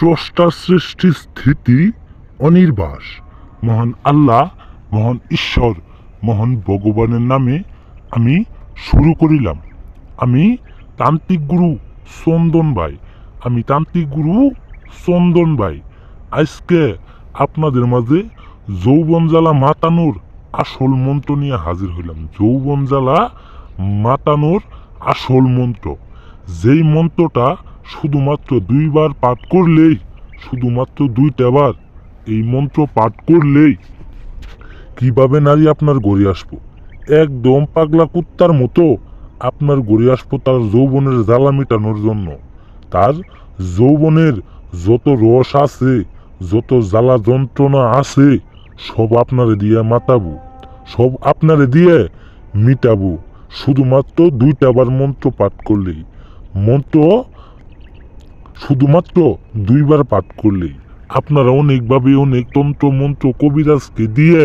স্রষ্টা সৃষ্টি স্থিতি অনির্বাস। মহান আল্লাহ, মহান ঈশ্বর, মহান ভগবানের নামে আমি শুরু করিলাম। আমি তান্ত্রিক গুরু চন্দন ভাই আমি তান্ত্রিক গুরু চন্দন ভাই আজকে আপনাদের মাঝে যৌবন জ্বালা মাতানোর আসল মন্ত্র নিয়ে হাজির হইলাম। যৌবন জ্বালা মাতানোর আসল মন্ত্র। যেই মন্ত্রটা শুধুমাত্র দুইবার পাঠ করলেই, শুধুমাত্র দুইটা বার এই মন্ত্র পাঠ করলেই কীভাবে নারী আপনার গড়ে আসব? একদম পাগলা কুত্তার মতো আপনার গড়ে আসব তার যৌবনের জ্বালা মেটানোর জন্য। তার যৌবনের যত রস আছে, যত জ্বালা যন্ত্রণা আছে, সব আপনারে দিয়ে মাতাবো, সব আপনারে দিয়ে মিটাবো। শুধুমাত্র দুইটা বার মন্ত্র পাঠ করলেই। মন্ত্র শুধুমাত্র দুইবার পাঠ করলেই। আপনারা অনেকভাবে অনেক তন্ত্র, মন্ত্র, কবিরাজকে দিয়ে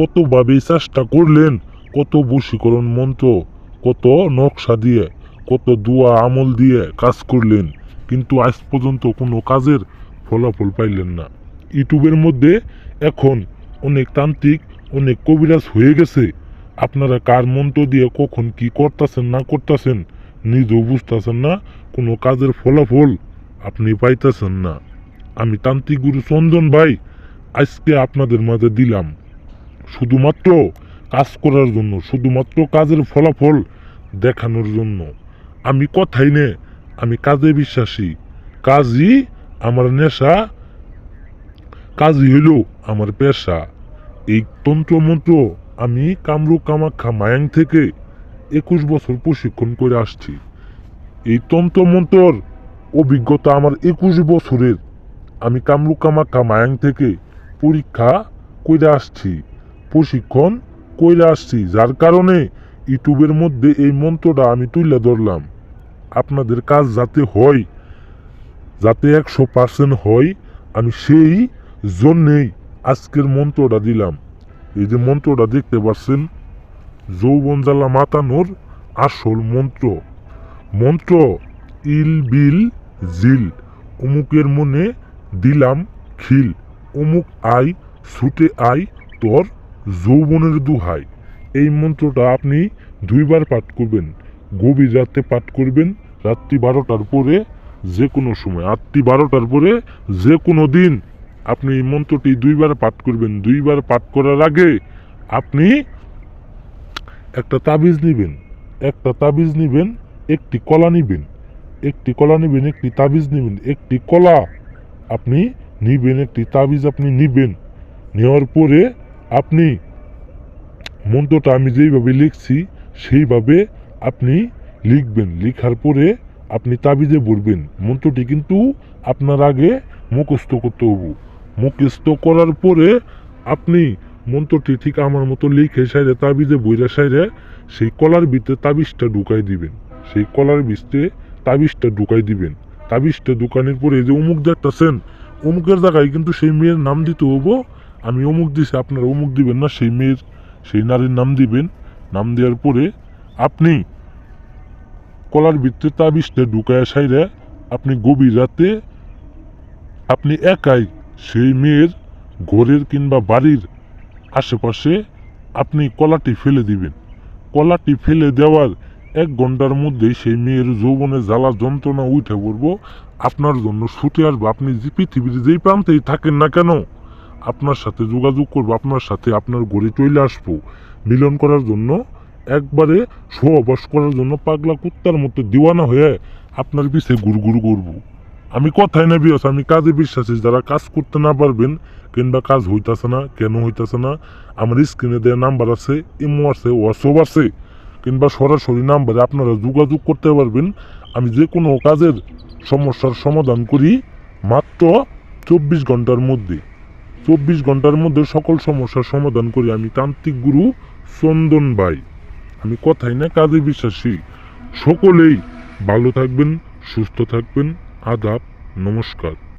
কতভাবে চেষ্টা করলেন, কত বশীকরণ মন্ত্র, কত নকশা দিয়ে, কত দোয়া আমল দিয়ে কাজ করলেন, কিন্তু আজ পর্যন্ত কোনো কাজের ফলাফল পাইলেন না। ইউটিউবের মধ্যে এখন অনেক তান্ত্রিক, অনেক কবিরাজ হয়ে গেছে। আপনারা কার মন্ত্র দিয়ে কখন কি করতেছেন, না করতেছেন, নিজেও বুঝতেছেন না কোনো কাজের ফলাফল। আপনি পাইতেছেন না। আমি তান্ত্রিক গুরু চন্দন ভাই, আজকে আপনাদের মাঝে দিলাম। শুধুমাত্র কাজ করার জন্য, শুধুমাত্র কাজের ফলাফল দেখানোর জন্য। আমি কথাই নে, আমি কাজে বিশ্বাসী। কাজই আমার নেশা, কাজই হইল আমার পেশা। এই তন্ত্রমন্ত্র আমি কামরু কামাখ্যা মায়াং থেকে একুশ বছর প্রশিক্ষণ করে আসছি। এই তন্ত্রমন্ত্রর অভিজ্ঞতা আমার একুশ বছরের। আমি কামরু কামাখ্যা মায়াং থেকে পরীক্ষা করে আসছি, প্রশিক্ষণ করে আসছি, যার কারণে ইউটিউবের মধ্যে এই মন্ত্রটা আমি তুলে ধরলাম। আপনাদের কাজ যাতে হয়, যাতে একশো পার্সেন্ট হয়, আমি সেই জন্যেই আজকের মন্ত্রটা দিলাম। এই যে মন্ত্রটা দেখতে পাচ্ছেন, যৌবন জ্বালা মাতানোর আসল মন্ত্র। মন্ত্র, ইল বিল জিল। অমুকের মনে দিলাম খিল। অমুক আই, ছুটে আই, তোর যৌবনের দুহাই। এই মন্ত্রটা আপনি দুইবার পাঠ করবেন। গভীর রাতে পাঠ করবেন রাত্রি বারোটার পরে যে কোনো সময়। রাত্রি বারোটার পরে যে কোনো দিন আপনি এই মন্ত্রটি দুইবার পাঠ করবেন। দুইবার পাঠ করার আগে আপনি একটা তাবিজ নিবেন। একটা তাবিজ নিবেন, একটি কলা নিবেন। একটি কলা নিবেন, একটি তাবিজ নিবেন, একটি কলা আপনি নিবেন, একটি তাবিজ আপনি নিবেন। নেওয়ার পরে আপনি মন্ত্রটা আমি যেইভাবে লিখছি, সেইভাবে আপনি লিখবেন। লিখার পরে আপনি তাবিজে বলবেন মন্ত্রটি কিন্তু আপনার আগে মুখস্থ করতে হব। মুখস্থ করার পরে আপনি মন্ত্রটি ঠিক আমার মতো লিখে সাইরে, তাবিজে বইরা সাইরে, সেই কলার ভিতরে তাবিজটা ঢুকাই দিবেন। সেই কলার ভিতরে তাবিজটা ঢুকাই দিবেন। তাবিজটা ঢুকানোর পরে যে অমুক দেখতেছেন, অমুকের জায়গায় কিন্তু সেই মেয়ের নাম দিতে হব আমি অমুক দিছি, আপনারা অমুক দিবেন না, সেই মেয়ের, সেই নারীর নাম দিবেন। নাম দেওয়ার পরে আপনি কলার ভিতরে তাবিজটা ঢুকায় সাইরে আপনি গভীর রাতে আপনি একাই সেই মেয়ের ঘরের কিংবা বাড়ির আশেপাশে আপনি কলাটি ফেলে দিবেন। কলাটি ফেলে দেওয়ার এক ঘণ্টার মধ্যেই সেই মেয়ের যৌবনে জ্বালা যন্ত্রণা উঠে পড়ব। আপনার জন্য ছুটে আসব। আপনি যে পৃথিবীর যেই প্রান্তেই থাকেন না কেন, আপনার সাথে যোগাযোগ করব, আপনার সাথে আপনার ঘরে চলে আসব। মিলন করার জন্য, একবারে সহবাস করার জন্য পাগলা কুত্তার মতো দিওয়ানা হয়ে আপনার পিছে গুড়গুড় করব। আমি কথাই না বিয়স, আমি কাজে বিশ্বাসী। যারা কাজ করতে না পারবেন, কিংবা কাজ হইতাছে না, কেন হইতাছে না, আমার স্ক্রিনে দেওয়া নাম্বার আছে ইমো আছে হোয়াটসঅ্যাপ আছে। কিংবা সরাসরি নাম্বারে আপনারা যোগাযোগ করতে পারবেন। আমি যে কোনো কাজের সমস্যার সমাধান করি মাত্র চব্বিশ ঘণ্টার মধ্যে। চব্বিশ ঘণ্টার মধ্যে সকল সমস্যার সমাধান করি আমি তান্ত্রিক গুরু চন্দন ভাই। আমি কথাই না, কাজে বিশ্বাসী। সকলেই ভালো থাকবেন, সুস্থ থাকবেন। আদাব, নমস্কার।